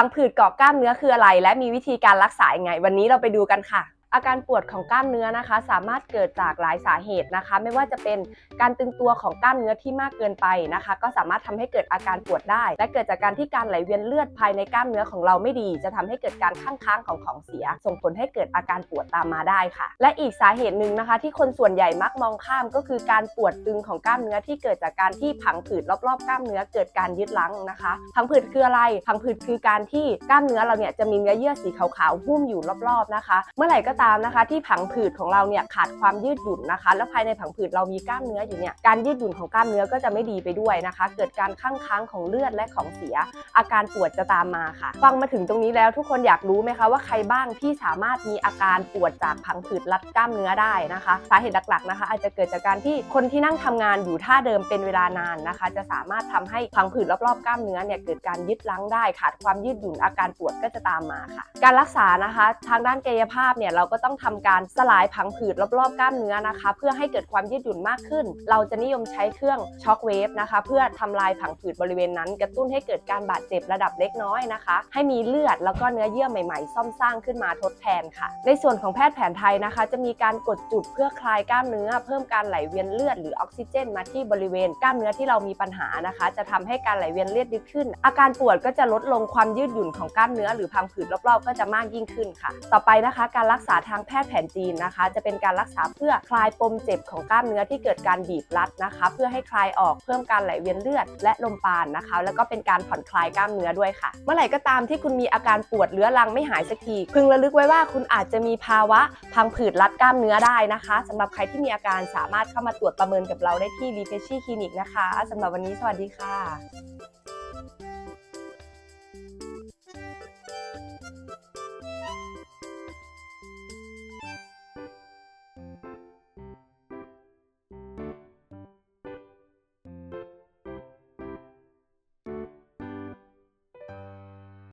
พังผืดเกาะกล้ามเนื้อคืออะไร และมีวิธีการรักษายังไง วันนี้เราไปดูกันค่ะ อาการปวดของกล้ามเนื้อนะคะ สามารถเกิดจากหลายสาเหตุนะคะ ไม่ว่าจะเป็นการตึงตัวของกล้ามเนื้อที่มากเกินไปนะคะ ก็สามารถทำให้เกิดอาการปวดได้ และเกิดจากการที่การไหลเวียนเลือดภายในกล้ามเนื้อของเราไม่ดี จะทำให้เกิดการข้างค้างของของเสีย ส่งผลให้เกิดอาการปวดตามมาได้ค่ะ และอีกสาเหตุหนึ่งนะคะ ที่คนส่วนใหญ่มักมองข้ามก็คือการปวดตึงของกล้ามเนื้อที่เกิดจากการที่ผังผืดรอบๆ กล้ามเนื้อเกิดการยึดลังนะคะผังผืดคืออะไรผังผืดคือการที่กล้ามเนื้อเราเนี่ยจะมีเนื้อเยื่อสีขาวๆหุ้มอยู่รอบๆนะคะ เมื่อไหร่ก็ตามนะคะ ที่ผังผืดของเราเนี่ยขาดความยืดหยุ่นนะคะ แล้วภายในผังผืดเรามีกล้ามเนื้ออยู่เนี่ยการยืดหยุ่นของกล้ามเนื้อก็จะไม่ดีไปด้วยนะคะ เกิดการข้างค้างของเลือดและของเสีย อาการปวดจะตามมาค่ะ ฟังมาถึงตรงนี้แล้วทุกคนอยากรู้ไหมคะว่าใครบ้างที่สามารถมีอาการปวดจากผังผืดรัดกล้ามเนื้อได้นะคะ สาเหตุหลักๆนะคะ อาจจะเกิดจากการที่คนที่นั่งทำงานอยู่ท่าเดิมเป็นเวลานานนะคะ จะสามารถทำให้ผังผืดรอบๆกล้ามเนื้อเนี่ยเกิดการยึดลังได้ขาดความยืดหยุ่นอาการปวดก็จะตามมาค่ะ การรักษานะคะ ทางด้านกายภาพเนี่ยเราก็ต้องทำการสลายผังผืดรอบๆกล้ามเนื้อนะคะ เพื่อให้เกิดความยืดหยุ่นมากขึ้น เราจะนิยมใช้เครื่องช็อคเวฟนะคะ เพื่อทำลายผังผืดบริเวณนั้น กระตุ้นให้เกิดการบาดเจ็บระดับเล็กน้อยนะคะ ให้มีเลือดแล้วก็เนื้อเยื่อใหม่ๆ ซ่อมสร้างขึ้นมาทดแทนค่ะ ในส่วนของแพทย์แผนไทยนะคะ จะมีการกดจุดเพื่อคลายกล้ามเนื้อ เพิ่มการไหลเวียนเลือดหรือออกซิเจน มาที่บริเวณกล้ามเนื้อที่เรามีปัญหานะคะ จะทำให้การไหลเวียนเลือดดีขึ้น อาการปวดก็จะลดลงความยืดหยุ่นของกล้ามเนื้อหรือพังผืดรอบๆ ก็จะมากยิ่งขึ้นค่ะ ต่อไปนะคะ การรักษาทางแพทย์แผนจีนนะคะ จะเป็นการรักษาเพื่อคลายปมเจ็บของกล้ามเนื้อที่เกิดการบีบรัดนะคะ เพื่อให้คลายออกเพิ่มการไหลเวียนเลือดและลมปราณนะคะ แล้วก็เป็นการผ่อนคลายกล้ามเนื้อด้วยค่ะ เมื่อไหร่ก็ตามที่คุณมีอาการปวดเรื้อรังไม่หายสักทีพึงระลึกไว้ว่าคุณอาจจะมีภาวะพังผืดรัดกล้ามเนื้อได้นะคะสำหรับใครที่มีอาการสามารถเข้ามาตรวจประเมินกับเราได้ที่รีเฟชชี่คลินิกนะคะสำหรับวันนี้สวัสดีค่ะ